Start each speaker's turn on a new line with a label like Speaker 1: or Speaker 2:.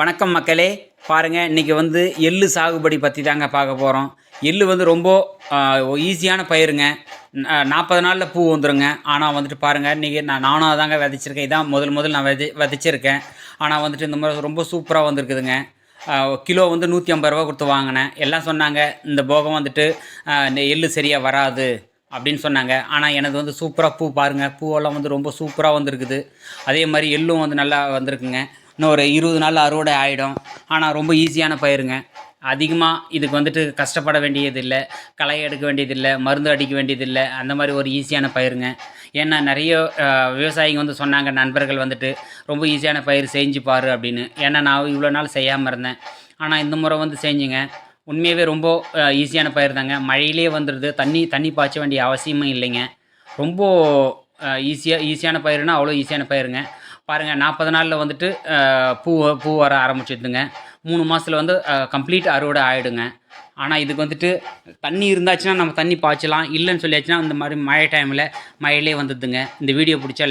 Speaker 1: வணக்கம் மக்களே. பாருங்கள் இன்றைக்கி வந்து எள்ளு சாகுபடி பற்றி தாங்க பார்க்க போகிறோம் எள்ளு வந்து ரொம்ப ஈஸியான பயிருங்க. நாற்பது நாளில் பூ வந்துருங்க. ஆனால் வந்துட்டு பாருங்கள் இன்றைக்கி நான் நானாக தாங்க விதைச்சிருக்கேன். இதான் முதல் முதல் நான் விதை விதைச்சிருக்கேன். ஆனால் வந்துட்டு இந்த மாதிரி ரொம்ப சூப்பராக வந்திருக்குதுங்க. கிலோ வந்து நூற்றி ஐம்பது ரூபா கொடுத்து வாங்கினேன். எல்லாம் சொன்னாங்க இந்த போகம் வந்துட்டு இந்த எள்ளு சரியாக வராது அப்படின்னு சொன்னாங்க. ஆனால் எனக்கு வந்து சூப்பராக பூ பாருங்கள் பூவெல்லாம் வந்து ரொம்ப சூப்பராக வந்திருக்குது. அதே மாதிரி எள்ளும் வந்து நல்லா வந்திருக்குங்க. இன்னும் ஒரு இருபது நாள் அறுவடை ஆகிடும் ஆனால் ரொம்ப ஈஸியான பயிருங்க. அதிகமாக இதுக்கு வந்துட்டு கஷ்டப்பட வேண்டியதில்லை. களை எடுக்க வேண்டியதில்லை. மருந்து அடிக்க வேண்டியதில்லை. அந்த மாதிரி ஒரு ஈஸியான பயிருங்க. ஏன்னா நிறைய விவசாயிங்க வந்து சொன்னாங்க நண்பர்கள் வந்துட்டு ரொம்ப ஈஸியான பயிர் செஞ்சு பாரு அப்படின்னு. ஏன்னா நான் இவ்வளோ நாள் செய்யாமல் இருந்தேன். ஆனால் இந்த முறை வந்து செஞ்சுங்க. உண்மையாகவே ரொம்ப ஈஸியான பயிர் தாங்க. மழையிலே வந்துடுது. தண்ணி தண்ணி பாய்ச்ச வேண்டிய அவசியமும் இல்லைங்க. ரொம்ப ஈஸியாக ஈஸியான பயிருனா அவ்வளோ ஈஸியான பயிருங்க. பாருங்கள் நாற்பது நாளில் வந்துட்டு பூ பூ வர ஆரம்பிச்சிடுதுங்க மூணு மாதத்தில் வந்து கம்ப்ளீட் அறுவடை ஆகிடுங்க ஆனால் இதுக்கு வந்துட்டு தண்ணி இருந்தாச்சுன்னா நம்ம தண்ணி பாய்ச்சலாம் இல்லைன்னு சொல்லியாச்சுன்னா இந்த மாதிரி மழை டைமில் மழையிலே வந்துடுதுங்க. இந்த வீடியோ பிடிச்சா